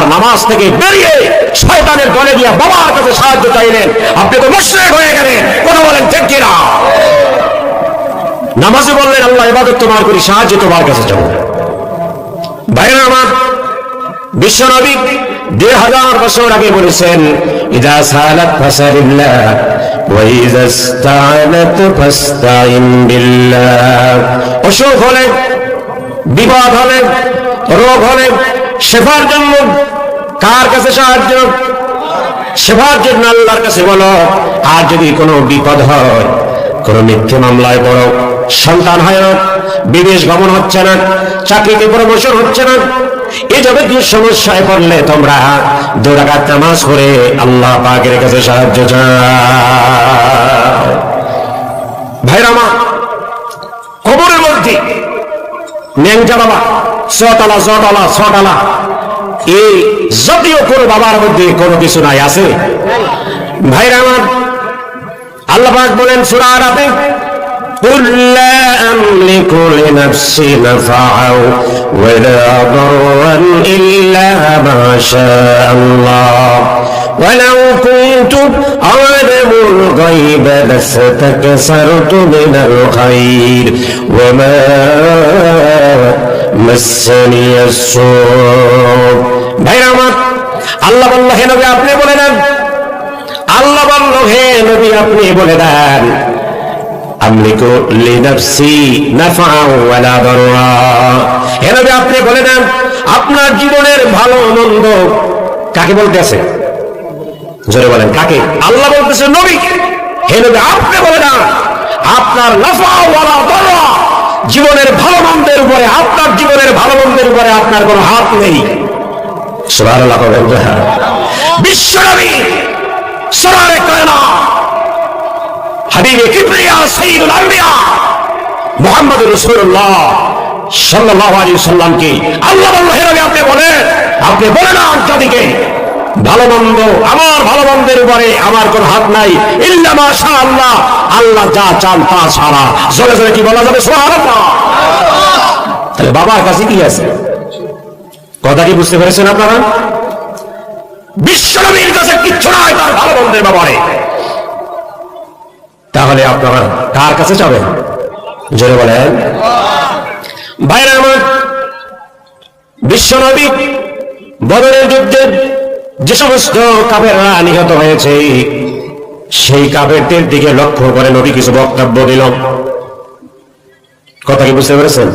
আর নামাজ থেকে বেরিয়ে শয়তানের গলে গিয়ে বাবার কাছে সাহায্য চাইলেন। আপনি তো মুশরিক হয়ে গেলেন। কথা বলেন, ঠিক কিনা? নামাজে বললেন, আল্লাহ ইবাদত তোমার করি, সাহায্য তোমার কাছে চাবো ভাইরা আমার বিশ্বনবী দেড় হাজার বছর আগে বলেছেন, ইদা সালাত ফাসালিল্লাহ ইদা ইস্তানাত ফাস্তাইন বিল্লাহ। অসুখ হলে, বিপদ হলে, রোগ হলে, শেফার জন্য কার কাছে সাহায্য? সেবার জন্য আল্লাহর কাছে বলো। আর যদি কোনো বিপদ হয়, কোনো মিথ্যে মামলায় পড়ো, সন্তান হয় না, বিদেশ গমন হচ্ছে না, চাকরিতে প্রমোশন হচ্ছে না এই যাবতীয় সমস্যায় পড়লে তোমরা দোরাকাত নামাজ করে আল্লাহ পাকের কাছে সাহায্য চাও। ভাইরা মা, কবরের মধ্যে ন্যাংটা বাবা ছতলা ছতলা ছতলা এই জাতীয় কোনো বাবার মধ্যে কোনো কিছু নাই আছে ভাইরা আমার আল্লাহ পাক বলেন সূরা আরাফে قل لا أملك لنفسي نفعا ولا ضرا إلا ما شاء الله ولو كنت أعلم الغيب لاستكثرت من الخير وما মাসানি আমার, আল্লাহ বলল আপনি বলে দেন। আল্লাহ বলল, হে নবী, আপনি বলে দেন। আমি লিনাফসি নাফা ওয়ালা দাররা হে আপনি বলে দেন, আপনার জীবনের ভালো মন্দ কাকে বলতেছে জোরে বলেন, কাকে? আল্লাহ বলতেছে নবী হেনবী আপনি বলে দেন, আপনার নাফা ওয়ালা দাররা জীবনের ভালো মন্দের উপরে, আপনার জীবনের ভালো মন্দের উপরে আপনার কোনো হাত নেই। বিশ্বনবী সরারে কায়না হাবিবে কিবরিয়া সাইয়্যিদুল আম্বিয়া মুহাম্মদ রাসূলুল্লাহ সাল্লাল্লাহু আলাইহি সাল্লামকে আল্লাহ বলল, হে নবী, আপনি বলেন আপনি বলেন জাতিকে ভালো মন্দ, আমার ভালো মন্দের উপরে আমার কোন হাত নাই। আল্লাহ আল্লাহ যা চান তা ছাড়া। জোরে জোরে কি বলা যাবে? তাহলে বাবার কাছে কি আছে? কথা কি বুঝতে পেরেছেন আপনারা? বিশ্বনবীর কাছে কিচ্ছু নাই তার ভালো মন্দের ব্যাপারে। তাহলে আপনারা কার কাছে যাবেন? জোরে বলেন। ভাইরা আমার বিশ্বনবী বদরের যুদ্ধে যে সমস্ত কাফেররা নিহত হয়েছে, সেই কাফেরদের দিকে লক্ষ্য করে নবী কিছু বক্তব্য দিল। কথা কি বুঝতে পেরেছেন?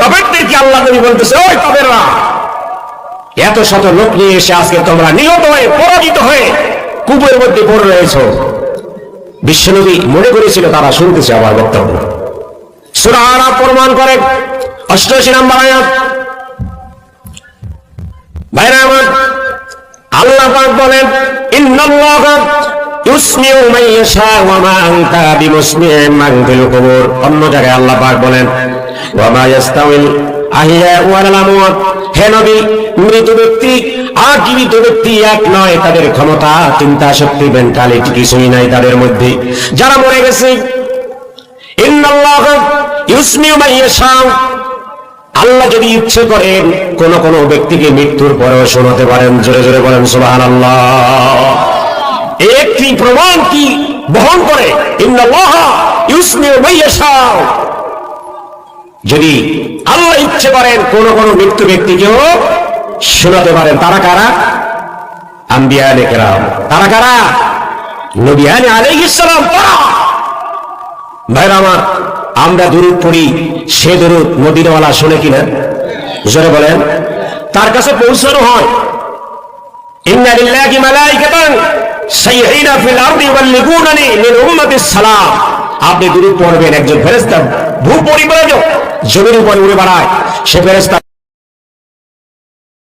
কাফেরদেরকে আল্লাহ নবী বলতেছে, ওই কাফেররা এত শত লোক নিয়ে এসে আজকে তোমরা নিহত হয়ে, পরাজিত হয়ে কূপের মধ্যে পড়ে রয়েছ। বিশ্বনবী মনে করেছিল, তারা শুনতেছে আমার বক্তব্য। সুরা আরাব প্রমাণ করে, অষ্টআশি নাম্বার আয়াত ভাইরা আমার আল্লাহ পাক বলেন তাদের ক্ষমতা, চিন্তা, শক্তি, মেন্টালিটি কিছুই নাই তাদের মধ্যে। যারা মরে গেছে আল্লাহ যদি ইচ্ছে করেন, কোন কোন ব্যক্তিকে মৃত্যুর পরেও শোনাতে পারেন। জোরে জোরে বলেন সুবাহান আল্লাহ একটি প্রমাণ কি বহন করে? যদি আল্লাহ ইচ্ছে করেন কোন কোন মৃত্যু ব্যক্তিকেও শোনাতে পারেন, তারা কারা? আম্বিয়া নেকেরাম তারা কারা? নবিয়ানি আলাইহিস সালাম তারা। ভাইরা আমার, আমরা দূরত পড়ি, সে দূরত মদিনাওয়ালা শোনে কিনা? জোরে বলেন। তার কাছে পৌঁছানো হয়। ইন্না লিল্লাহি মালাইকাতান। সাইয়্যিনা ফিল আরদি ইউবাল্লিগুনানি মিন উম্মাতিস সালাম। আপনি দূরে পড়বেন, একজন ফেরেশতা ভূ পরিবারে জমির উপরে উড়ে বেড়ায়, সে ফেরেশতা